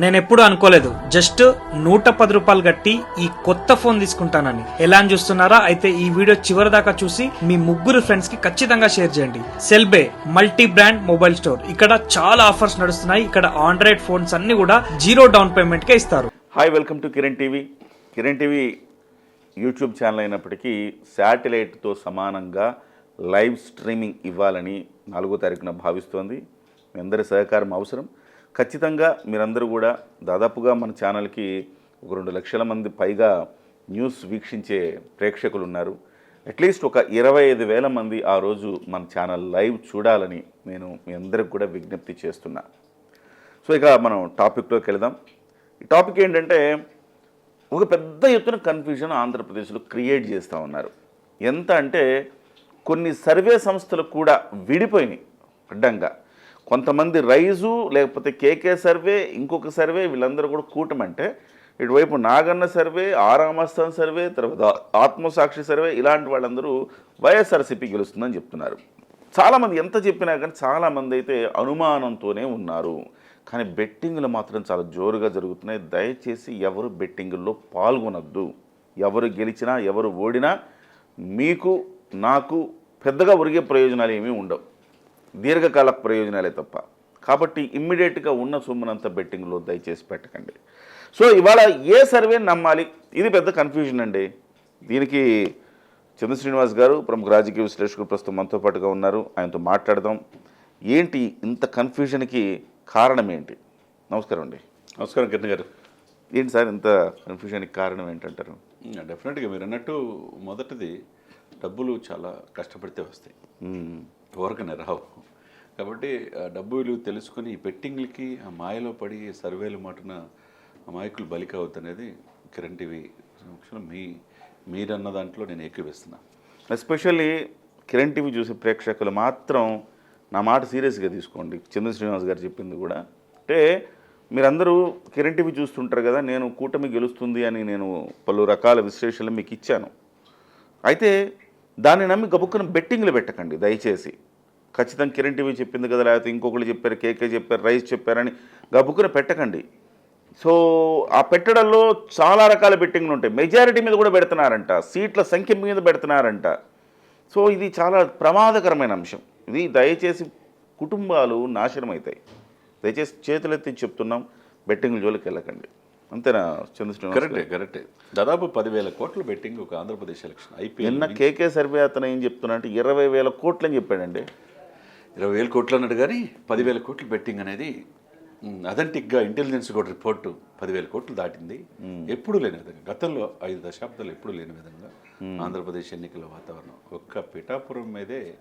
నేనెప్పుడు అనుకోలేదు. జస్ట్ నూట పది రూపాయలు కట్టి ఈ కొత్త ఫోన్ తీసుకుంటానని. ఎలా అని చూస్తున్నారా? అయితే ఈ వీడియో చివరి దాకా చూసి మీ ముగ్గురు ఫ్రెండ్స్కి ఖచ్చితంగా షేర్ చేయండి. సెల్బే మల్టీ బ్రాండ్ మొబైల్ స్టోర్. ఇక్కడ చాలా ఆఫర్స్ నడుస్తున్నాయి. ఇక్కడ ఆండ్రాయిడ్ ఫోన్స్ అన్ని కూడా జీరో డౌన్ పేమెంట్ కే ఇస్తారు. Hi welcome to Kiran TV. Kiran TV YouTube channel అయినప్పటికీ శాటిలైట్తో సమానంగా లైవ్ స్ట్రీమింగ్ ఇవ్వాలని నాలుగో తారీఖున భావిస్తోంది. మీ అందరి సహకారం అవసరం. ఖచ్చితంగా మీరందరూ కూడా దాదాపుగా మన ఛానల్కి ఒక రెండు లక్షల మంది పైగా న్యూస్ వీక్షించే ప్రేక్షకులు ఉన్నారు అట్లీస్ట్ ఒక ఇరవై ఐదు వేల మంది ఆ రోజు మన ఛానల్ లైవ్ చూడాలని నేను మీ అందరికి కూడా విజ్ఞప్తి చేస్తున్నా. సో ఇక మనం టాపిక్లోకి వెళదాం. ఈ టాపిక్ ఏంటంటే ఒక పెద్ద ఎత్తున కన్ఫ్యూజన్ ఆంధ్రప్రదేశ్లో క్రియేట్ చేస్తూ ఉన్నారు. ఎంత అంటే కొన్ని సర్వే సంస్థలు కూడా విడిపోయినాయి అడ్డంగా. కొంతమంది రైజు లేకపోతే కేకే సర్వే ఇంకొక సర్వే వీళ్ళందరూ కూడా కూటమంటే ఇటువైపు నాగన్న సర్వే ఆరామస్థాన్ సర్వే తర్వాత ఆత్మసాక్షి సర్వే ఇలాంటి వాళ్ళందరూ వైఎస్ఆర్సీపీ గెలుస్తుందని చెప్తున్నారు. చాలామంది ఎంత చెప్పినా కానీ చాలామంది అయితే అనుమానంతోనే ఉన్నారు. కానీ బెట్టింగ్లు మాత్రం చాలా జోరుగా జరుగుతున్నాయి. దయచేసి ఎవరు బెట్టింగుల్లో పాల్గొనొద్దు. ఎవరు గెలిచినా ఎవరు ఓడినా మీకు నాకు పెద్దగా ఒరిగే ప్రయోజనాలు ఏమీ ఉండవు. దీర్ఘకాల ప్రయోజనాలే తప్ప. కాబట్టి ఇమ్మీడియట్గా ఉన్న సొమ్మునంతా బెట్టింగ్లో దయచేసి పెట్టకండి. సో ఇవాళ ఏ సర్వే నమ్మాలి? ఇది పెద్ద కన్ఫ్యూజన్ అండి. దీనికి చంద్ర శ్రీనివాస్ గారు ప్రముఖ రాజకీయ విశ్లేషకులు ప్రస్తుతం మనతో పాటుగా ఉన్నారు. ఆయనతో మాట్లాడదాం. ఏంటి ఇంత కన్ఫ్యూజన్కి కారణం ఏంటి? నమస్కారం అండి. నమస్కారం కిరణ్ గారు. ఏంటి సార్ ఇంత కన్ఫ్యూజన్కి కారణం ఏంటంటారు? డెఫినెట్గా మీరు అన్నట్టు మొదటిది డబ్బులు చాలా కష్టపడితే వస్తాయి. ఊరకనే రావు. కాబట్టి డబ్బు విలువ తెలుసుకుని ఈ బెట్టింగ్లకి ఆ మాయలో పడి సర్వేలు మాటన అమాయకులు బలి కావద్దు అనేది కిరణ్ టీవీ మీ మీరన్న దాంట్లో నేను ఏకీవిస్తున్నా ఎస్పెషల్లీ కిరణ్ టీవీ చూసే ప్రేక్షకులు మాత్రం నా మాట సీరియస్గా తీసుకోండి. చంద్ర శ్రీనివాస్ గారు చెప్పింది కూడా. అంటే మీరందరూ కిరణ్ టీవీ చూస్తుంటారు కదా నేను కూటమి గెలుస్తుంది అని నేను పలు రకాల విశ్లేషణలు మీకు ఇచ్చాను. అయితే దాన్ని నమ్మి గబుక్కున బెట్టింగ్లు పెట్టకండి దయచేసి. ఖచ్చితంగా కిరణ్ టీవీ చెప్పింది కదా లేకపోతే ఇంకొకరు చెప్పారు కేకే చెప్పారు రైస్ చెప్పారని గబుక్కున పెట్టకండి. సో ఆ పెట్టడంలో చాలా రకాల బెట్టింగ్లు ఉంటాయి. మెజారిటీ మీద కూడా పెడుతున్నారంట. సీట్ల సంఖ్య మీద పెడుతున్నారంట. సో ఇది చాలా ప్రమాదకరమైన అంశం. ఇది దయచేసి కుటుంబాలు నాశనం అవుతాయి దయచేసి చేతులెత్తి చెప్తున్నాం బెట్టింగ్ల జోలికి వెళ్ళకండి. అంతేనా చంద్రశ్రీనివాస్ కరెక్టే కరెక్టే. దాదాపు పదివేల కోట్ల బెట్టింగ్ ఒక ఆంధ్రప్రదేశ్ ఎలక్షన్. ఐపీఎల్ నిన్న కేకే సర్వే అతను ఏం చెప్తున్నా అంటే ఇరవై వేల కోట్లు అని చెప్పాడండి. ఇరవై వేల కోట్లు అన్నాడు కానీ పదివేల కోట్లు బెట్టింగ్ అనేది అథెంటిక్గా ఇంటెలిజెన్స్ కూడా రిపోర్టు పదివేల కోట్లు దాటింది. ఎప్పుడు లేని విధంగా గతంలో ఐదు దశాబ్దాలు ఎప్పుడు లేని విధంగా ఆంధ్రప్రదేశ్ ఎన్నికల వాతావరణం ఒక్క పిఠాపురం మీదే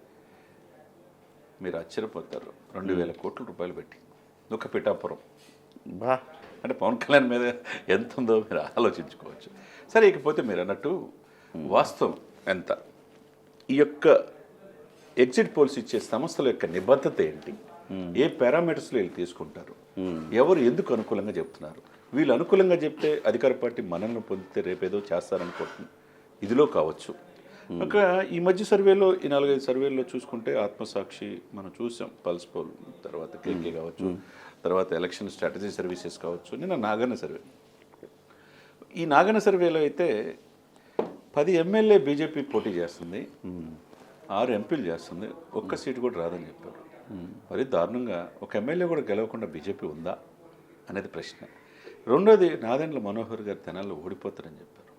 మీరు ఆశ్చర్యపోతారు. రెండు వేల కోట్ల రూపాయలు పెట్టి ఒక పిఠాపురం. బా. అంటే పవన్ కళ్యాణ్ మీద ఎంత ఉందో మీరు ఆలోచించుకోవచ్చు. సరే ఇకపోతే మీరు అన్నట్టు వాస్తవం ఎంత? ఈ యొక్క ఎగ్జిట్ పోల్స్ ఇచ్చే సంస్థల యొక్క నిబద్ధత ఏంటి? ఏ పారామీటర్స్లో వీళ్ళు తీసుకుంటారు? ఎవరు ఎందుకు అనుకూలంగా చెప్తున్నారు? వీళ్ళు అనుకూలంగా చెప్తే అధికార పార్టీ మనల్ని పొందితే రేపేదో చేస్తారనుకుంటున్నాం ఇదిలో కావచ్చు. ఒక ఈ మధ్య సర్వేలో ఈ నాలుగైదు సర్వేల్లో చూసుకుంటే ఆత్మసాక్షి మనం చూసాం పల్స్ పోల్ తర్వాత కేకే కావచ్చు తర్వాత ఎలక్షన్ స్ట్రాటజీ సర్వీసెస్ కావచ్చు నిన్న నాగన్న సర్వే. ఈ నాగన్న సర్వేలో అయితే పది ఎమ్మెల్యే బీజేపీ పోటీ చేస్తుంది. ఆరు ఎంపీలు చేస్తుంది. ఒక్క సీటు కూడా రాదని చెప్పారు. మరి దారుణంగా ఒక ఎమ్మెల్యే కూడా గెలవకుండా బీజేపీ ఉందా అనేది ప్రశ్న. రెండోది నాదెండ్ల మనోహర్ గారు తెనాల్లో ఓడిపోతారని చెప్పారు.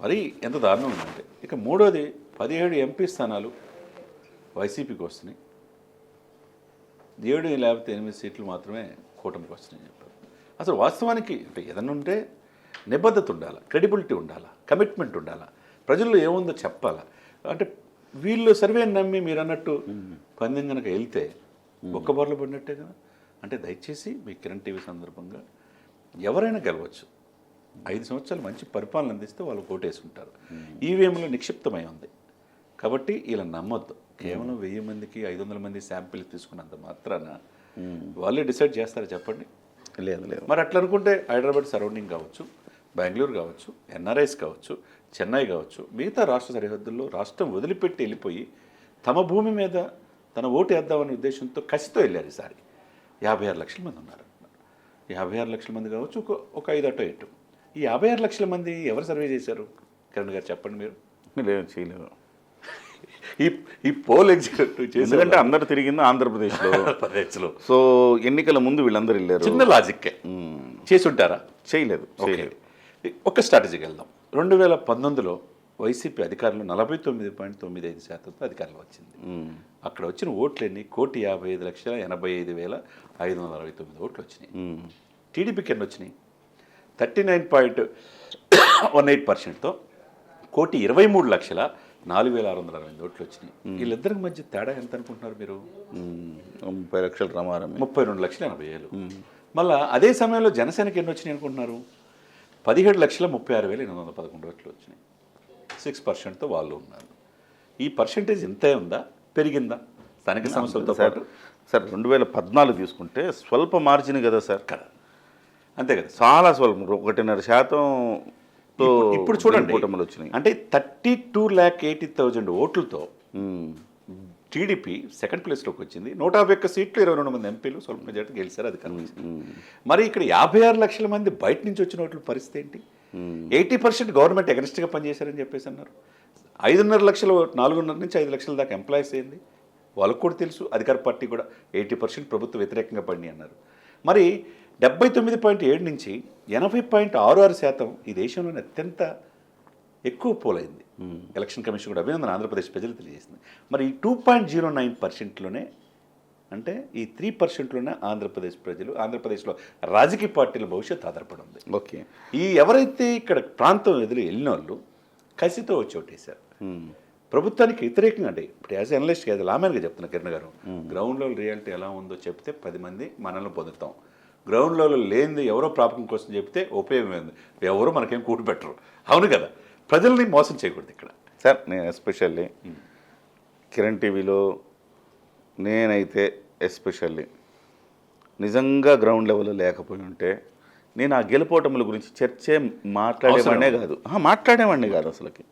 మరి ఎంత దారుణం ఉందంటే ఇక మూడోది పదిహేడు ఎంపీ స్థానాలు వైసీపీకి వస్తున్నాయి. ఏడు లేకపోతే ఎనిమిది సీట్లు మాత్రమే కూటమికి వస్తున్నాయని చెప్పారు. అసలు వాస్తవానికి అంటే ఏదన్నా ఉంటే నిబద్ధత ఉండాలా క్రెడిబిలిటీ ఉండాలా కమిట్మెంట్ ఉండాలా ప్రజల్లో ఏముందో చెప్పాలా? అంటే వీళ్ళు సర్వేని నమ్మి మీరు అన్నట్టు పందెం కనుక వెళ్తే ఒక్క బొర్రలు పడినట్టే కదా? అంటే దయచేసి మీ కిరణ్ టీవీ సందర్భంగా ఎవరైనా గెలవచ్చు. ఐదు సంవత్సరాలు మంచి పరిపాలన అందిస్తే వాళ్ళు ఓటేసుకుంటారు ఈవీఎంలో నిక్షిప్తమై ఉంది. కాబట్టి ఇలా నమ్మొద్దు. కేవలం వెయ్యి మందికి ఐదు వందల మంది శాంపిల్ తీసుకున్నంత మాత్రాన వాళ్ళే డిసైడ్ చేస్తారు చెప్పండి? లేదు లేదు. మరి అట్లా అనుకుంటే హైదరాబాద్ సరౌండింగ్ కావచ్చు బెంగళూరు కావచ్చు ఎన్ఆర్ఐస్ కావచ్చు చెన్నై కావచ్చు మిగతా రాష్ట్ర సరిహద్దుల్లో రాష్ట్రం వదిలిపెట్టి వెళ్ళిపోయి తమ భూమి మీద తన ఓటు వేద్దామనే ఉద్దేశంతో కసితో వెళ్ళారు ఈసారి. యాభై ఆరు లక్షల మంది ఉన్నారు. యాభై ఆరు లక్షల మంది కావచ్చు ఒక ఒక ఐదు అటో ఇటు ఈ యాభై ఆరు లక్షల మంది ఎవరు సర్వే చేశారు? కిరణ్ గారు చెప్పండి మీరు. లేదు చేయలేదు. ఈ ఈ పోల్ ఎగ్జిక్యూటివ్ ఎందుకంటే అందరు తిరిగింది ఆంధ్రప్రదేశ్లో. ఆంధ్రప్రదేశ్లో. సో ఎన్నికల ముందు వీళ్ళందరూ వెళ్ళారు. చిన్న లాజిక్కే చేసి ఉంటారా? చేయలేదు ఒక స్ట్రాటజీకి వెళ్దాం. రెండు వేల పంతొమ్మిదిలో వైసీపీ అధికారులు నలభై తొమ్మిది పాయింట్ తొమ్మిది ఐదు శాతంతో అధికారంలో వచ్చింది. అక్కడ వచ్చిన ఓట్లు ఎన్ని కోటి యాభై ఐదు లక్షల ఎనభై ఐదు వేల ఐదు వందల అరవై తొమ్మిది ఓట్లు వచ్చినాయి. టీడీపీకి ఎన్ని వచ్చినాయి? Thirty nine point one eight పర్సెంట్తో కోటి ఇరవై మూడు లక్షల నాలుగు వేల ఆరు వందల అరవై ఓట్లు వచ్చినాయి. వీళ్ళిద్దరికి మధ్య తేడా ఎంత అనుకుంటున్నారు మీరు. ముప్పై లక్షల రమారమే ముప్పై రెండు లక్షల ఎనభై వేలు మళ్ళా అదే సమయంలో జనసేనకి ఎన్ని వచ్చినాయి అనుకుంటున్నారు? పదిహేడు లక్షల ముప్పై ఆరు వేల ఎనిమిది వందల పదకొండు ఓట్లు వచ్చినాయి. సిక్స్ పర్సెంట్తో వాళ్ళు ఉన్నారు. ఈ పర్సెంటేజ్ ఇంతే ఉందా? పెరిగిందా? స్థానిక సంస్థలతో సార్ పాటు? సార్ రెండు వేల పద్నాలుగు తీసుకుంటే స్వల్ప మార్జిన్ కదా సార్. కదా. అంతే కదా. చాలా స్వల్పం. ఒకటిన్నర శాతం ఇప్పుడు- చూడండి. కూటములు వచ్చినాయి. అంటే thirty two lakh eighty thousand ఓట్లతో. టీడీపీ సెకండ్ ప్లేస్లోకి వచ్చింది. నూట యాభై ఒక్క సీట్లు ఇరవై రెండు మంది ఎంపీలు స్వల్ప మెజార్టీ గెలిచారు అది కనిపిస్తుంది మరి ఇక్కడ యాభై ఆరు లక్షల మంది బయట నుంచి వచ్చిన ఓట్ల పరిస్థితి ఏంటి? ఎయిటీ పర్సెంట్ గవర్నమెంట్ ఎగనిస్ట్గా పనిచేశారని చెప్పేసి అన్నారు. ఐదున్నర లక్షలు నాలుగున్నర నుంచి ఐదు లక్షల దాకా ఎంప్లాయీస్ అయింది వాళ్ళకు కూడా తెలుసు అధికార పార్టీ కూడా ఎయిటీ పర్సెంట్ ప్రభుత్వ వ్యతిరేకంగా పడినాయి అన్నారు. మరి డెబ్బై తొమ్మిది పాయింట్ ఏడు నుంచి ఎనభై పాయింట్ ఆరు ఆరు శాతం ఈ దేశంలోనే అత్యంత ఎక్కువ పోలైంది. ఎలక్షన్ కమిషన్ కూడా అభినందన ఆంధ్రప్రదేశ్ ప్రజలు తెలియజేసింది. మరి ఈ టూ పాయింట్ జీరో నైన్ పర్సెంట్లోనే అంటే ఈ త్రీ పర్సెంట్లోనే ఆంధ్రప్రదేశ్ ప్రజలు ఆంధ్రప్రదేశ్లో రాజకీయ పార్టీల భవిష్యత్తు ఆధారపడి ఉంది. ఓకే. ఈ ఎవరైతే ఇక్కడ ప్రాంతం ఎదురు వెళ్ళిన వాళ్ళు కసితో వచ్చి ఓటేశారు. ప్రభుత్వానికి వ్యతిరేకంగా అంటే ఇప్పుడు యాజ్ అనలిస్ట్ యాజ్ లామెన్గా చెప్తున్నా కిరణ్ గారు గ్రౌండ్ లెవెల్ రియాలిటీ ఎలా ఉందో చెప్తే పది మంది మనల్ని పొందుతాం. గ్రౌండ్ లెవెల్ లేనిది ఎవరో ప్రాపకం కోసం చెప్తే ఉపయోగం ఏంది ఎవరు మనకేం కూడి పెట్టరు. అవును కదా? ప్రజల్ని మోసం చేయకూడదు ఇక్కడ. సార్ నేను ఎస్పెషల్లీ కిరణ్ టీవీలో నేనైతే ఎస్పెషల్లీ నిజంగా గ్రౌండ్ లెవెల్లో లేకపోయి ఉంటే నేను ఆ గెలుపోటముల గురించి చర్చే మాట్లాడేవాడినే కాదు. మాట్లాడేవాడిని కాదు అసలుకి.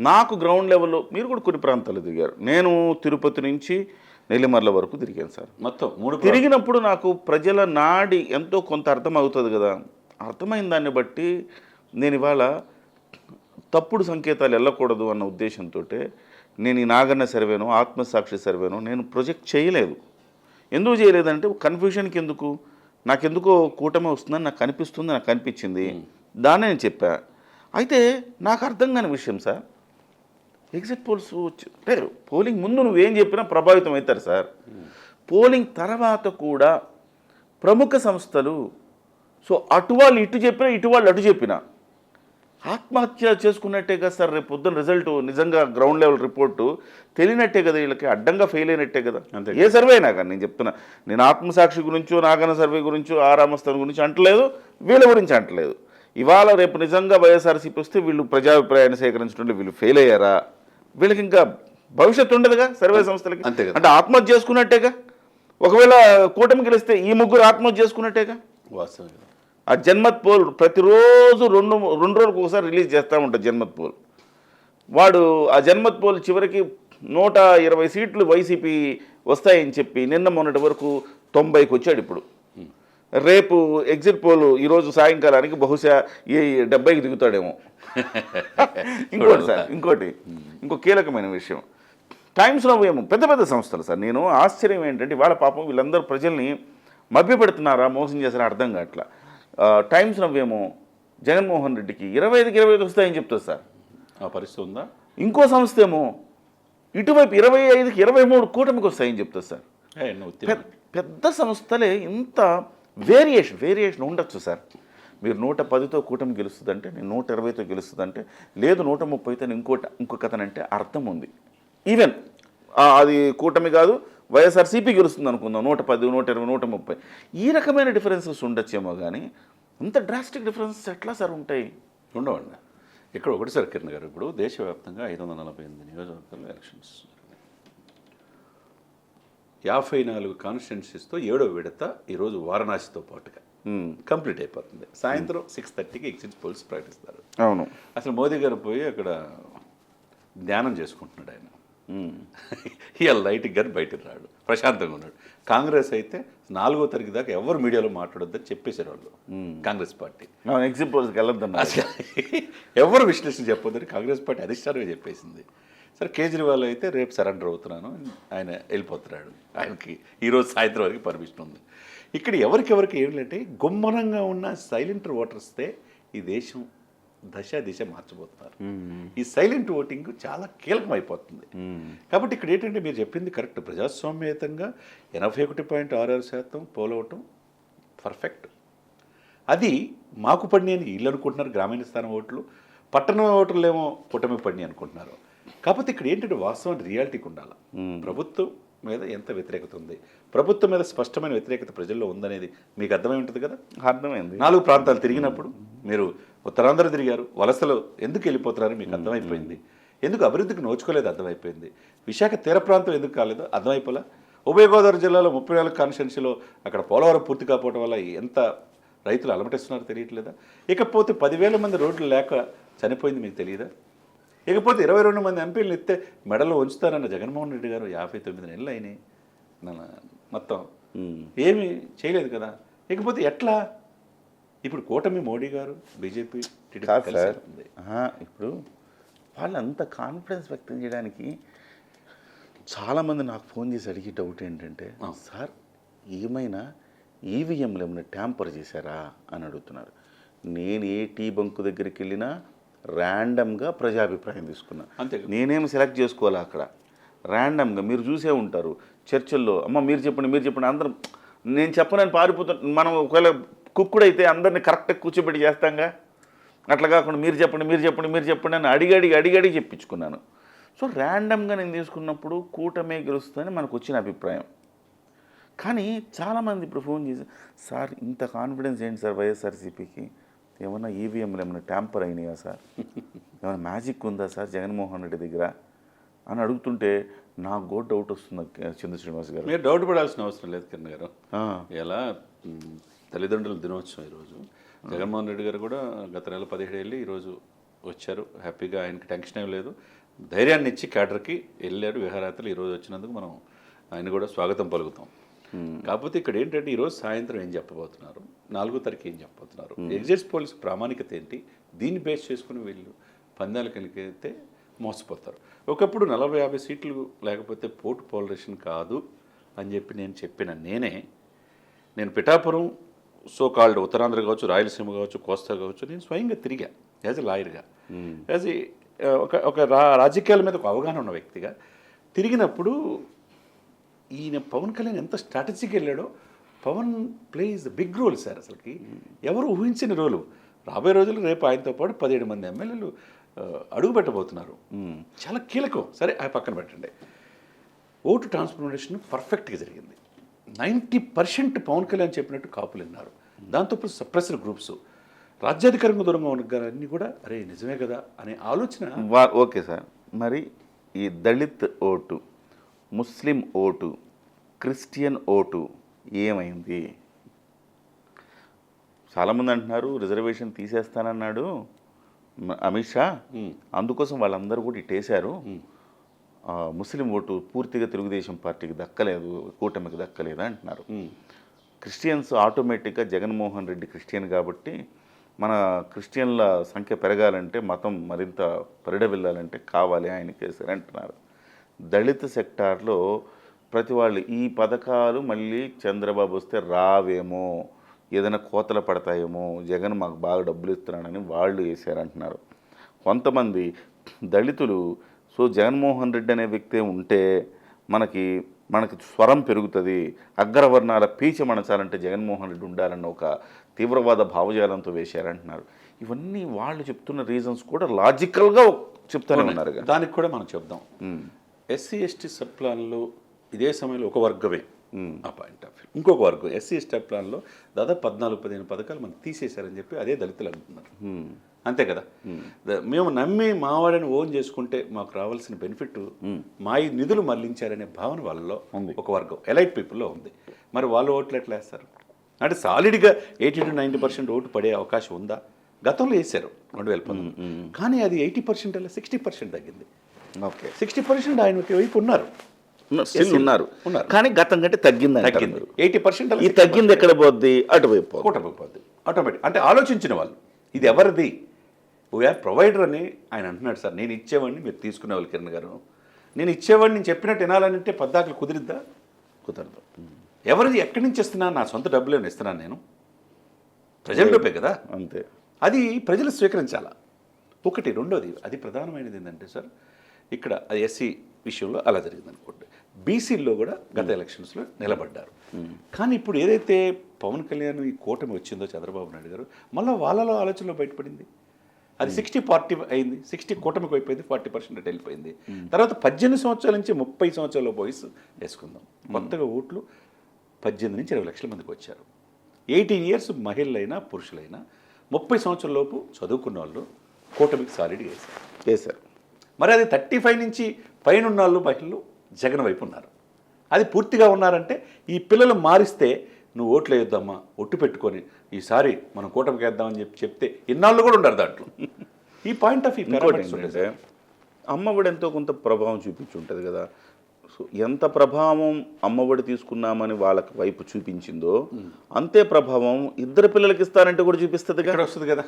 నాకు గ్రౌండ్ లెవెల్లో మీరు కూడా కొన్ని ప్రాంతాలు తిరిగారు నేను తిరుపతి నుంచి నెల్లిమర్ల వరకు తిరిగాను సార్. మొత్తం మూడు తిరిగినప్పుడు నాకు ప్రజల నాడి ఎంతో కొంత అర్థమవుతుంది కదా. అర్థమైన దాన్ని బట్టి నేను ఇవాళ తప్పుడు సంకేతాలు వెళ్ళకూడదు అన్న ఉద్దేశంతో నేను ఈ నాగన్న సర్వేను ఆత్మసాక్షి సర్వేను నేను ప్రొజెక్ట్ చేయలేదు. ఎందుకు చేయలేదంటే కన్ఫ్యూషన్కి ఎందుకు? నాకెందుకో కూటమి వస్తుందని నాకు కనిపిస్తుంది నాకు కనిపించింది దాన్ని నేను చెప్పా. అయితే నాకు అర్థం కాని విషయం సార్. ఎగ్జిట్ పోల్స్ వచ్చి- అంటే పోలింగ్ ముందు నువ్వేం చెప్పినా ప్రభావితం అవుతారు సార్. పోలింగ్ తర్వాత కూడా ప్రముఖ సంస్థలు సో అటు వాళ్ళు ఇటు చెప్పినా ఇటు వాళ్ళు అటు చెప్పినా ఆత్మహత్య చేసుకున్నట్టే కదా సార్ రేపు పొద్దున్న రిజల్ట్ నిజంగా గ్రౌండ్ లెవెల్ రిపోర్టు తెలియనట్టే కదా వీళ్ళకి అడ్డంగా ఫెయిల్ అయినట్టే కదా అంతే. ఏ సర్వే అయినా కానీ నేను చెప్తున్నా నేను ఆత్మసాక్షి గురించో నాగన సర్వే గురించో ఆరామస్థానం గురించి అంటలేదు వీళ్ళ గురించి అంటలేదు ఇవాళ రేపు నిజంగా వైఎస్ఆర్సీపీ వస్తే వీళ్ళు ప్రజాభిప్రాయాన్ని సేకరించడంలో వీళ్ళు ఫెయిల్ అయ్యారా వీళ్ళకి ఇంకా భవిష్యత్తు ఉండదుగా సర్వే సంస్థలకి అంతే. అంటే ఆత్మహత్య చేసుకున్నట్టేగా ఒకవేళ కూటమి గెలిస్తే ఈ ముగ్గురు ఆత్మహత్య చేసుకున్నట్టేగా వాస్తవం. ఆ జన్మత్ పోల్ ప్రతిరోజు రెండు రెండు రోజులకు ఒకసారి రిలీజ్ చేస్తూ ఉంటుంది జన్మత్ పోల్. వాడు ఆ జన్మత్ పోల్ చివరికి నూట ఇరవై సీట్లు వైసీపీ వస్తాయని చెప్పి నిన్న మొన్నటి వరకు తొంభైకి వచ్చాడు ఇప్పుడు. రేపు ఎగ్జిట్ పోల్ ఈరోజు సాయంకాలానికి బహుశా ఈ డెబ్బైకి దిగుతాడేమో. ఇంకోటి సార్ ఇంకోటి ఇంకో కీలకమైన విషయం. టైమ్స్ నవ్ ఏమో పెద్ద పెద్ద సంస్థలు సార్. నేను ఆశ్చర్యం ఏంటంటే వాళ్ళ పాపం వీళ్ళందరూ ప్రజల్ని మభ్యపెడుతున్నారా మోసం చేశారా అర్థం కావట్లా. టైమ్స్ నవ్వేమో జగన్మోహన్ రెడ్డికి. ఇరవై ఐదుకి ఇరవై ఐదు వస్తాయని చెప్తుంది సార్. ఆ పరిస్థితి ఉందా? ఇంకో సంస్థ ఏమో ఇటువైపు ఇరవై ఐదుకి ఇరవై మూడు కూటమికి వస్తాయని చెప్తుంది సార్. పెద్ద సంస్థలే ఇంత వేరియేషన్ వేరియేషన్ ఉండొచ్చు సార్. మీరు నూట పదితో కూటమి గెలుస్తుందంటే నేను నూట ఇరవైతో గెలుస్తుందంటే లేదు నూట ముప్పైతో ఇంకోటి ఇంకో కథనంటే అర్థం ఉంది. ఈవెన్ అది కూటమి కాదు వైఎస్ఆర్సీపీ గెలుస్తుంది అనుకుందాం నూట పది నూట ఇరవై నూట ముప్పై. ఈ రకమైన డిఫరెన్సెస్ ఉండొచ్చేమో కానీ ఇంత డ్రాస్టిక్ డిఫరెన్సెస్ ఎట్లా సార్ ఉంటాయి? ఉండవండి. ఇక్కడ ఒకటి సార్ కిరణ్ గారు ఇప్పుడు దేశవ్యాప్తంగా ఐదు వందల నలభై ఎనిమిది నియోజకవర్గాల్లో ఎలక్షన్స్. యాభై నాలుగు కాన్స్టిట్యున్సీస్తో ఏడో విడత ఈరోజు వారణాసితో పాటుగా కంప్లీట్ అయిపోతుంది. సాయంత్రం సిక్స్ థర్టీకి ఎగ్జిట్ పోల్స్ ప్రకటిస్తారు. అవును. అసలు మోదీ గారు పోయి అక్కడ ధ్యానం చేసుకుంటున్నాడు ఆయన. ఇవాళ లైట్కి కానీ బయటకు రాడు. ప్రశాంతంగా ఉన్నాడు. కాంగ్రెస్ అయితే నాలుగో తరగతి దాకా ఎవరు మీడియాలో మాట్లాడొద్దని చెప్పేశారు వాళ్ళు. కాంగ్రెస్ పార్టీ. ఎగ్జిట్ పోల్స్కి వెళ్ళొద్దన్నారు. అసలు ఎవరు విశ్లేషణ చెప్పొద్దని కాంగ్రెస్ పార్టీ అధిష్టానమే చెప్పేసింది. సరే కేజ్రీవాల్ అయితే రేపు సరెండర్ అవుతున్నాను. ఆయన వెళ్ళిపోతున్నాడు. ఆయనకి ఈరోజు సాయంత్రం వరకు పర్మిషన్ ఉంది. ఇక్కడ ఎవరికెవరికి ఏమిటంటే గుమ్మరంగా ఉన్న సైలెంట్ ఓటర్స్తే ఈ దేశం దశ దిశ మార్చబోతున్నారు. ఈ సైలెంట్ ఓటింగ్ చాలా కీలకం అయిపోతుంది కాబట్టి ఇక్కడ ఏంటంటే మీరు చెప్పింది కరెక్ట్. ప్రజాస్వామ్యతంగా ఎనభై ఒకటి పాయింట్ ఆరు ఆరు శాతం పోలవటం పర్ఫెక్ట్. అది మాకు పడినాయి అని వీళ్ళు అనుకుంటున్నారు గ్రామీణ స్థానం ఓట్లు. పట్టణ ఓటర్లు ఏమో కూటమి పడినాయి అనుకుంటున్నారు. కాకపోతే ఇక్కడ ఏంటంటే వాస్తవం రియాలిటీకి ఉండాలి. ప్రభుత్వం మీద ఎంత వ్యతిరేకత ఉంది? ప్రభుత్వం మీద స్పష్టమైన వ్యతిరేకత ప్రజల్లో ఉందనేది మీకు అర్థమై ఉంటుంది కదా? అర్థమైంది. నాలుగు ప్రాంతాలు తిరిగినప్పుడు మీరు ఉత్తరాంధ్ర తిరిగారు. వలసలు ఎందుకు వెళ్ళిపోతున్నారని మీకు అర్థమైపోయింది. ఎందుకు అభివృద్ధికి నోచుకోలేదు? అర్థమైపోయింది. విశాఖ తీర ప్రాంతం ఎందుకు కాలేదో? అర్థమైపోలే? ఉభయ గోదావరి జిల్లాలో ముప్పై నాలుగు కాన్స్టిట్యున్సీలో అక్కడ పోలవరం పూర్తి కాకపోవడం వల్ల ఎంత రైతులు అలమటిస్తున్నారో తెలియట్లేదా? ఇకపోతే పదివేల మంది రోడ్లు లేక చనిపోయింది మీకు తెలియదా? ఇకపోతే ఇరవై రెండు మంది ఎంపీలు ఇస్తే మెడలో ఉంచుతారన్న జగన్మోహన్ రెడ్డి గారు యాభై తొమ్మిది నెలలు అయినాయి. మొత్తం ఏమీ చేయలేదు కదా. ఇకపోతే ఎట్లా? ఇప్పుడు కూటమి మోడీ గారు బీజేపీ సార్. ఇప్పుడు వాళ్ళు అంత కాన్ఫిడెన్స్ వ్యక్తం చేయడానికి చాలామంది నాకు ఫోన్ చేసి అడిగే డౌట్ ఏంటంటే సార్ ఏమైనా ఈవీఎంలు ఏమైనా ట్యాంపర్ చేశారా? అని అడుగుతున్నారు. నేను ఏ టీ బంకు దగ్గరికి వెళ్ళినా ర్యాండమ్గా ప్రజాభిప్రాయం తీసుకున్నా. అంతే నేనేం సెలెక్ట్ చేసుకోవాలి అక్కడ? ర్యాండమ్గా మీరు చూసే ఉంటారు. చర్చల్లో అమ్మ మీరు చెప్పండి మీరు చెప్పండి అందరం నేను చెప్పనని పారిపోతా మనం ఒకవేళ కుక్కుడైతే అందరిని కరెక్ట్గా కూర్చోబెట్టి చేస్తాంగా? అట్లా కాకుండా మీరు చెప్పండి మీరు చెప్పండి మీరు చెప్పండి అని అడిగి అడిగి అడిగి అడిగి చెప్పించుకున్నాను. సో ర్యాండమ్గా నేను తీసుకున్నప్పుడు కూటమే గెలుస్తుందని మనకు వచ్చిన అభిప్రాయం. కానీ చాలామంది ఇప్పుడు ఫోన్ చేసి సార్ ఇంత కాన్ఫిడెన్స్ ఏంటి సార్ వైఎస్ఆర్సీపీకి? ఏమన్నా ఈవీఎంలు ఏమైనా ట్యాంపర్ అయినాయా సార్? ఏమైనా మ్యాజిక్ ఉందా సార్ జగన్మోహన్ రెడ్డి దగ్గర? అని అడుగుతుంటే నాకు కూడా డౌట్ వస్తుంది చంద్ర శ్రీనివాస్ గారు. మీరు డౌట్ పడాల్సిన అవసరం లేదు కిరణ్ గారు. మ్, తల్లిదండ్రుల దినోత్సవం ఈరోజు. జగన్మోహన్ రెడ్డి గారు కూడా గత నెల పదిహేడు వెళ్ళి ఈరోజు వచ్చారు. హ్యాపీగా ఆయనకి టెన్షన్ ఏం లేదు. ధైర్యాన్ని ఇచ్చి క్యాడర్కి వెళ్ళారు. విహారయాత్రలు ఈరోజు వచ్చినందుకు మనం ఆయన కూడా స్వాగతం పలుకుతాం. కాకపోతే ఇక్కడ ఏంటంటే ఈరోజు సాయంత్రం ఏం చెప్పబోతున్నారు? నాలుగో తారీఖు ఏం చెప్పబోతున్నారు? ఎగ్జిట్స్ పోలీస్ ప్రామాణికత ఏంటి? దీన్ని బేస్ చేసుకుని వీళ్ళు పందాలకు వెళ్ళితే మోసపోతారు. ఒకప్పుడు నలభై యాభై సీట్లు లేకపోతే పోటు పోలరేషన్ కాదు అని చెప్పి నేను చెప్పిన నేనే నేను పిఠాపురం సో కాల్డ్ ఉత్తరాంధ్ర కావచ్చు రాయలసీమ కావచ్చు కోస్తా కావచ్చు నేను స్వయంగా తిరిగా యాజ్ ఎ లాయర్గా. యాజ్ ఏ ఒక ఒక రా రాజకీయాల మీద ఒక అవగాహన ఉన్న వ్యక్తిగా తిరిగినప్పుడు ఈయన పవన్ కళ్యాణ్ ఎంత స్ట్రాటజీకి వెళ్ళాడో Pawan place big role sir అసలుకి. ఎవరు ఊహించిన రోలు. రాబోయే రోజులు రేపు ఆయనతో పాటు పదిహేడు మంది ఎమ్మెల్యేలు అడుగు పెట్టబోతున్నారు. చాలా కీలకం. సరే ఆ పక్కన పెట్టండి. ఓటు ట్రాన్స్ఫర్మేషన్ పర్ఫెక్ట్గా జరిగింది. నైంటీ పర్సెంట్ పవన్ కళ్యాణ్ చెప్పినట్టు కాపులు విన్నారు. దాంతోపాటు సప్రెసర్ గ్రూప్స్. రాజ్యాధికారంగా దూరంగా ఉన్న అన్నీ కూడా అరే నిజమే కదా? అనే ఆలోచన ఓకే సార్. మరి ఈ Dalit vote Muslim vote Christian vote ఏమైంది? చాలామంది అంటున్నారు రిజర్వేషన్ తీసేస్తానన్నాడు అమిత్ షా. అందుకోసం వాళ్ళందరూ కూడా ఇటేశారు. ఆ, ముస్లిం ఓటు పూర్తిగా తెలుగుదేశం పార్టీకి దక్కలేదు కూటమికి దక్కలేదు అంటున్నారు. క్రిస్టియన్స్ ఆటోమేటిక్గా జగన్మోహన్ రెడ్డి క్రిస్టియన్ కాబట్టి మన క్రిస్టియన్ల సంఖ్య పెరగాలంటే మతం మరింత పరిడవిల్లాలంటే కావాలి ఆయనకి వేశారు అంటున్నారు. దళిత సెక్టార్లో ప్రతి వాళ్ళు ఈ పథకాలు మళ్ళీ చంద్రబాబు వస్తే రావేమో ఏదైనా కోతలు పడతాయేమో జగన్ మాకు బాగా డబ్బులు ఇస్తున్నాడని వాళ్ళు వేశారంటున్నారు. కొంతమంది దళితులు సో జగన్మోహన్ రెడ్డి అనే వ్యక్తే ఉంటే మనకి మనకి స్వరం పెరుగుతుంది అగ్రవర్ణాల పీచ మనచాలంటే జగన్మోహన్ రెడ్డి ఉండాలన్న ఒక తీవ్రవాద భావజాలంతో వేశారంటున్నారు. ఇవన్నీ వాళ్ళు చెప్తున్న రీజన్స్ కూడా లాజికల్గా చెప్తూనే ఉన్నారు. దానికి కూడా మనం చెప్దాం. ఎస్సీ ఎస్టీ సబ్ ప్లాన్లో ఇదే సమయంలో ఒక వర్గమే ఆ పాయింట్ ఆఫ్ వ్యూ ఇంకొక వర్గం ఎస్సీ ఎస్టీ ప్లాన్లో దాదాపు పద్నాలుగు పదిహేను పథకాలు మనకు తీసేశారని చెప్పి అదే దళితులు అంటున్నారు. అంతే కదా? మేము. నమ్మి మావాడిని ఓన్ చేసుకుంటే మాకు రావాల్సిన బెనిఫిట్ మా ఈ నిధులు మళ్ళించారనే భావన వాళ్ళలో ఒక వర్గం ఎలైట్ పీపుల్లో ఉంది. మరి వాళ్ళు ఓట్లు ఎట్లా వేస్తారు? అంటే సాలిడ్గా eighty to ninety percent vote పడే అవకాశం ఉందా? గతంలో వేశారు రెండు వేల పంతొమ్మిది. కానీ అది ఎయిటీ పర్సెంట్ అలా సిక్స్టీ పర్సెంట్ తగ్గింది. ఓకే. సిక్స్టీ పర్సెంట్ ఆయన వైపు ఉన్నారు. స్టిల్ ఉన్నారు. ఉన్నారు. కానీ గతం కంటే తగ్గింది తగ్గింది. ఎయిటీ పర్సెంట్ ఈ తగ్గింది ఎక్కడ పోద్ది? అటువైపు పోద్ది. పోద్ది. ఆటోమేటిక్. అంటే ఆలోచించిన వాళ్ళు ఇది ఎవరిది? వీఆర్ ప్రొవైడర్ అని ఆయన అంటున్నాడు సార్. నేను ఇచ్చేవాడిని మీరు తీసుకునే వాళ్ళు కిరణ్ గారు. నేను ఇచ్చేవాడిని నేను చెప్పినట్టు వినాలంటే పద్దాకలు కుదిరిద్దా? కుదరదు. ఎవరిది ఎక్కడి నుంచి ఇస్తున్నా నా సొంత డబ్బులు ఇస్తున్నాను నేను. ప్రజల డబ్బే కదా. అంతే. అది ప్రజలు స్వీకరించాలా? ఒకటి రెండోది అది ప్రధానమైనది ఏంటంటే సార్ ఇక్కడ ఎస్సీ విషయంలో అలా జరిగింది అనుకోండి. బీసీల్లో కూడా గత ఎలక్షన్స్లో నిలబడ్డారు. కానీ ఇప్పుడు ఏదైతే పవన్ కళ్యాణ్ ఈ కూటమి వచ్చిందో చంద్రబాబు నాయుడు గారు మళ్ళీ వాళ్ళలో ఆలోచనలో బయటపడింది. అది సిక్స్టీ ఫార్టీ అయింది. సిక్స్టీ కూటమికి అయిపోయింది ఫార్టీ పర్సెంట్ వెళ్ళిపోయింది. తర్వాత పద్దెనిమిది సంవత్సరాల నుంచి ముప్పై సంవత్సరాల వయసు వేసుకుందాం. కొత్తగా ఓట్లు పద్దెనిమిది నుంచి ఇరవై లక్షల మందికి వచ్చారు. ఎయిటీన్ ఇయర్స్ మహిళలైనా పురుషులైనా ముప్పై సంవత్సరాల లోపు చదువుకున్న వాళ్ళు కూటమికి సాలిడ్గా వేశారు. చేశారు మరి అది థర్టీ ఫైవ్ నుంచి పైన ఉన్న వాళ్ళు మహిళలు జగన్ వైపు ఉన్నారు. అది పూర్తిగా ఉన్నారంటే ఈ పిల్లలు మారిస్తే నువ్వు ఓట్లు వేయొద్దమ్మా ఒట్టు పెట్టుకొని ఈసారి మనం కూటమికి వేద్దామని చెప్పి చెప్తే ఇన్నాళ్ళు కూడా ఉండరు దాంట్లో. ఈ పాయింట్ ఆఫ్ ఇంకోటి అమ్మఒడి ఎంతో కొంత ప్రభావం చూపించి ఉంటుంది కదా. సో ఎంత ప్రభావం అమ్మఒడి తీసుకున్నామని వాళ్ళకి వైపు చూపించిందో అంతే ప్రభావం ఇద్దరు పిల్లలకి ఇస్తారంటే కూడా చూపిస్తుంది ఇక్కడ వస్తుంది కదా.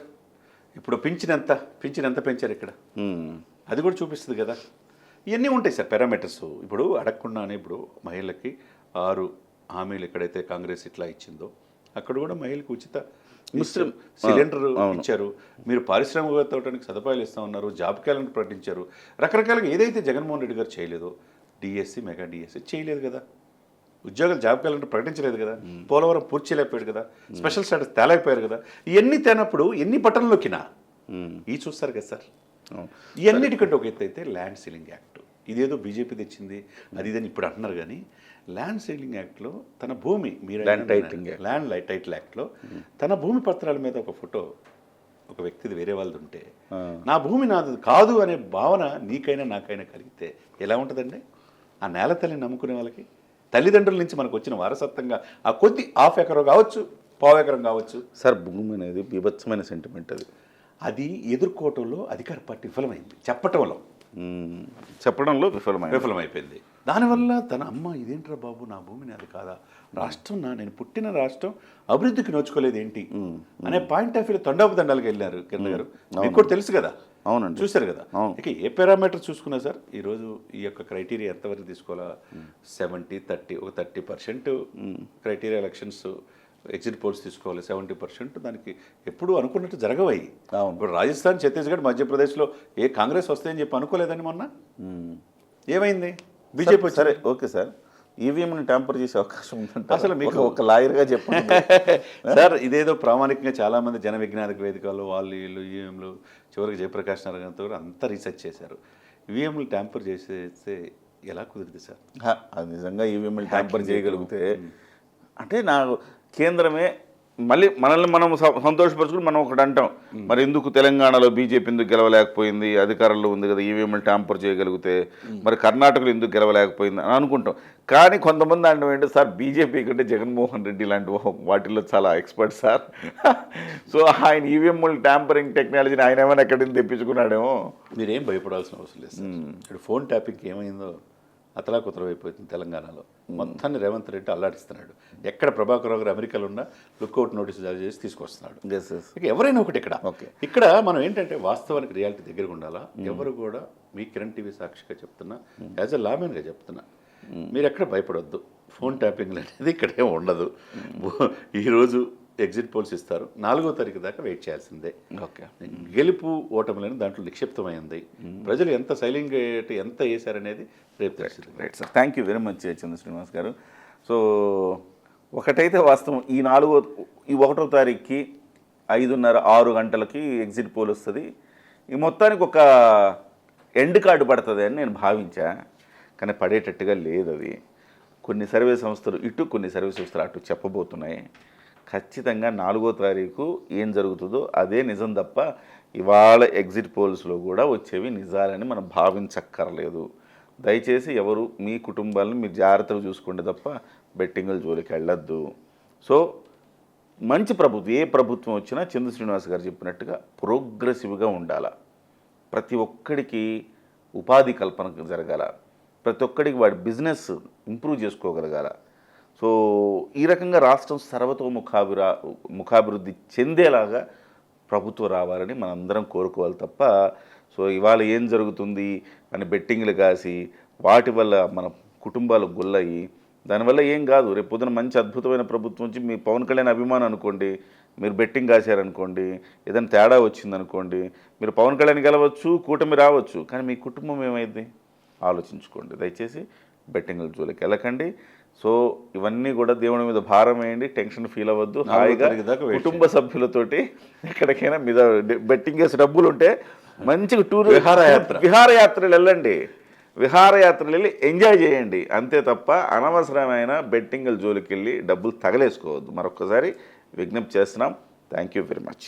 ఇప్పుడు పింఛన్ ఎంత పింఛన్ ఎంత పెంచారు ఇక్కడ. అది కూడా చూపిస్తుంది కదా. ఇవన్నీ ఉంటాయి సార్ పారామీటర్స్ ఇప్పుడు అడగకుండానే ఇప్పుడు మహిళలకి ఆరు హామీలు ఎక్కడైతే కాంగ్రెస్ ఇట్లా ఇచ్చిందో అక్కడ కూడా మహిళలకు ఉచిత ముస్లిం- సిలిండర్. ఇచ్చారు. మీరు పారిశ్రామికవేత్తడానికి సదుపాయాలు ఇస్తామన్నారు జాబ్ క్యాలెండర్ ప్రకటించారు. రకరకాలుగా ఏదైతే జగన్మోహన్ రెడ్డి గారు చేయలేదో డిఎస్సి మెగా డిఎస్సి చేయలేదు కదా. ఉద్యోగాలు జాబ్ క్యాలెండర్ ప్రకటించలేదు కదా. పోలవరం పూర్తి చేయలేకపోయాడు కదా. స్పెషల్ స్టాటస్ తేలేకపోయారు కదా. ఇవన్నీ తేనప్పుడు ఎన్ని నొక్కినా? ఈ చూస్తారు కదా సార్. ఇవన్నిటికంటే ఒక ఎత్తు అయితే ల్యాండ్ సీలింగ్ యాక్ట్. ఇదేదో బీజేపీ తెచ్చింది అది ఇదని ఇప్పుడు అంటున్నారు కానీ ల్యాండ్ సీలింగ్ యాక్ట్లో తన భూమి మీరు Titling Act. Land light title యాక్ట్లో తన భూమి పత్రాల మీద ఒక ఫోటో ఒక వ్యక్తిది వేరే వాళ్ళది ఉంటే. నా భూమి నాది కాదు అనే భావన నీకైనా నాకైనా కలిగితే ఎలా ఉంటుందండి ఆ నేల తల్లిని నమ్ముకునే వాళ్ళకి తల్లిదండ్రుల నుంచి మనకు వచ్చిన వారసత్వంగా ఆ కొద్ది హాఫ్ ఎకరం కావచ్చు పావు ఎకరం కావచ్చు సార్ భూమి అనేది బీభత్సమైన సెంటిమెంట్ అది అది ఎదుర్కోవటంలో అధికార పార్టీ విఫలమైంది చెప్పటంలో. చెప్పడంలో విఫలమైన విఫలమైపోయింది. దానివల్ల తన అమ్మ ఇదేంట్రా బాబు నా భూమిని అది కాదా? రాష్ట్రం నా నేను పుట్టిన రాష్ట్రం అభివృద్ధికి నోచుకోలేదు ఏంటి అనే పాయింట్ ఆఫ్ వ్యూ తండోపదండాలకు వెళ్ళారు కిరణ్ గారు. మీకు కూడా తెలుసు కదా? అవునండి. చూశారు కదా. ఇక ఏ పారామీటర్ చూసుకున్నా సార్ ఈరోజు ఈ యొక్క క్రైటీరియా ఎంతవరకు తీసుకోవాలా? సెవెంటీ థర్టీ ఒక thirty percent criteria elections exit polls తీసుకోవాలి సెవెంటీ పర్సెంట్ దానికి ఎప్పుడు అనుకున్నట్టు జరగవయ్యి. అవును. ఇప్పుడు రాజస్థాన్ ఛత్తీస్గఢ్ మధ్యప్రదేశ్లో ఏ కాంగ్రెస్ వస్తాయని చెప్పి అనుకోలేదని మొన్న. ఏమైంది? బీజేపీ సరే ఓకే సార్. ఈవీఎంని ట్యాంపర్ చేసే అవకాశం ఉందంట అసలు మీకు- ఒక లాయర్గా చెప్పండి. సార్ ఇదేదో ప్రామాణికంగా చాలా మంది జన విజ్ఞానిక వేదికలు వాళ్ళు వీళ్ళు ఈవీఎంలు చివరికి జయప్రకాష్ నారాయణతో కూడా అంతా రీసెర్చ్ చేశారు. ఈవీఎంలు ట్యాంపర్ చేసేస్తే ఎలా కుదిరింది సార్? అది నిజంగా ఈవీఎంలు ట్యాంపర్ చేయగలిగితే అంటే నాకు కేంద్రమే మళ్ళీ మనల్ని మనం సంతోషపరుచుకుని మనం ఒకటి అంటాం. మరి ఎందుకు తెలంగాణలో బీజేపీ ఎందుకు గెలవలేకపోయింది? అధికారంలో ఉంది కదా ఈవీఎంలు ట్యాంపర్ చేయగలిగితే. మరి కర్ణాటకలో ఎందుకు గెలవలేకపోయింది అని అనుకుంటాం. కానీ కొంతమంది అంటాం ఏంటంటే సార్ బీజేపీ కంటే జగన్మోహన్ రెడ్డి లాంటి వాటిల్లో చాలా ఎక్స్పర్ట్ సార్. సో ఆయన ఈవీఎంలు ట్యాంపరింగ్ టెక్నాలజీని ఆయన ఏమైనా ఎక్కడి నుంచి తెప్పించుకున్నాడేమో. మీరేం భయపడాల్సిన అవసరం లేదు సార్. ఇప్పుడు ఫోన్ ట్యాపింగ్ ఏమైందో అతలాకుతలమైపోతుంది తెలంగాణలో. మొత్తాన్ని రేవంత్ రెడ్డి అల్లాడిస్తున్నాడు. ఎక్కడ ప్రభాకర్ రావు గారు అమెరికాలో ఉన్నా లుక్అవుట్ నోటీస్ జారీ చేసి తీసుకొస్తున్నాడు. ఎవరైనా ఒకటి ఇక్కడ. ఇక్కడ మనం ఏంటంటే వాస్తవానికి రియాలిటీ దగ్గరగా ఉండాలా? ఎవరు కూడా మీ కిరణ్ టీవీ సాక్షిగా చెప్తున్నా యాజ్ అ లామెన్గా చెప్తున్నా. మీరు ఎక్కడ భయపడొద్దు. ఫోన్ ట్యాపింగ్ అనేది ఇక్కడే ఉండదు. ఈరోజు ఎగ్జిట్ పోల్స్ ఇస్తారు. నాలుగో తారీఖు దాకా వెయిట్ చేయాల్సిందే. ఓకే. గెలుపు ఓటములని దాంట్లో నిక్షిప్తమైంది. ప్రజలు ఎంత సైలింగ్ ఎంత వేశారనేది రేపు తెలుస్తుంది. Right sir thank you very much Chandra Srinivas గారు. సో ఒకటైతే వాస్తవం ఈ నాలుగో ఈ ఒకటో తారీఖుకి ఐదున్నర ఆరు గంటలకి ఎగ్జిట్ పోల్ వస్తుంది. ఈ మొత్తానికి ఒక ఎండ్ కార్డు పడుతుంది అని నేను భావించా. కానీ పడేటట్టుగా లేదు అది. కొన్ని సర్వే సంస్థలు ఇటు కొన్ని సర్వే సంస్థలు అటు చెప్పబోతున్నాయి. ఖచ్చితంగా నాలుగో తారీఖు ఏం జరుగుతుందో అదే నిజం తప్ప ఇవాళ ఎగ్జిట్ పోల్స్లో కూడా వచ్చేవి నిజాలని మనం భావించక్కర్లేదు. దయచేసి ఎవరు మీ కుటుంబాలను మీరు జాగ్రత్తగా చూసుకోండి తప్ప బెట్టింగుల జోలికి వెళ్ళొద్దు. సో మంచి ప్రభుత్వం ఏ ప్రభుత్వం వచ్చినా చంద్ర శ్రీనివాస్ గారు చెప్పినట్టుగా ప్రోగ్రెసివ్గా ఉండాల. ప్రతి ఒక్కడికి ఉపాధి కల్పన జరగాల. ప్రతి ఒక్కడికి వాడి బిజినెస్ ఇంప్రూవ్ చేసుకోగలగాల. సో ఈ రకంగా రాష్ట్రం సర్వతోముఖాభిరా ముఖాభివృద్ధి చెందేలాగా ప్రభుత్వం రావాలని మనందరం కోరుకోవాలి తప్ప సో ఇవాళ ఏం జరుగుతుంది అని బెట్టింగ్లు కాసి వాటి వల్ల మన కుటుంబాలు గుల్లయి దానివల్ల ఏం కాదు. రేపు పొద్దున మంచి అద్భుతమైన ప్రభుత్వం వచ్చి మీ పవన్ కళ్యాణ్ అభిమానం అనుకోండి మీరు బెట్టింగ్ కాశారనుకోండి ఏదైనా తేడా వచ్చిందనుకోండి మీరు పవన్ కళ్యాణ్ గెలవచ్చు కూటమి రావచ్చు కానీ మీ కుటుంబం ఏమైంది? ఆలోచించుకోండి. దయచేసి బెట్టింగ్ల జోలికి వెళ్ళకండి. సో ఇవన్నీ కూడా దేవుని మీద భారం వేయండి టెన్షన్ ఫీల్ అవ్వద్దు. హాయిగా కుటుంబ సభ్యులతోటి ఎక్కడికైనా మీద బెట్టింగ్ వేసి డబ్బులు ఉంటే మంచిగా టూర్ విహారయాత్ర. విహారయాత్రలు వెళ్ళండి. విహారయాత్రలు వెళ్ళి ఎంజాయ్ చేయండి. అంతే తప్ప అనవసరమైన బెట్టింగ్ల జోలికి వెళ్ళి డబ్బులు తగలేసుకోవద్దు. మరొకసారి విజ్ఞప్తి చేస్తున్నాం. Thank you very much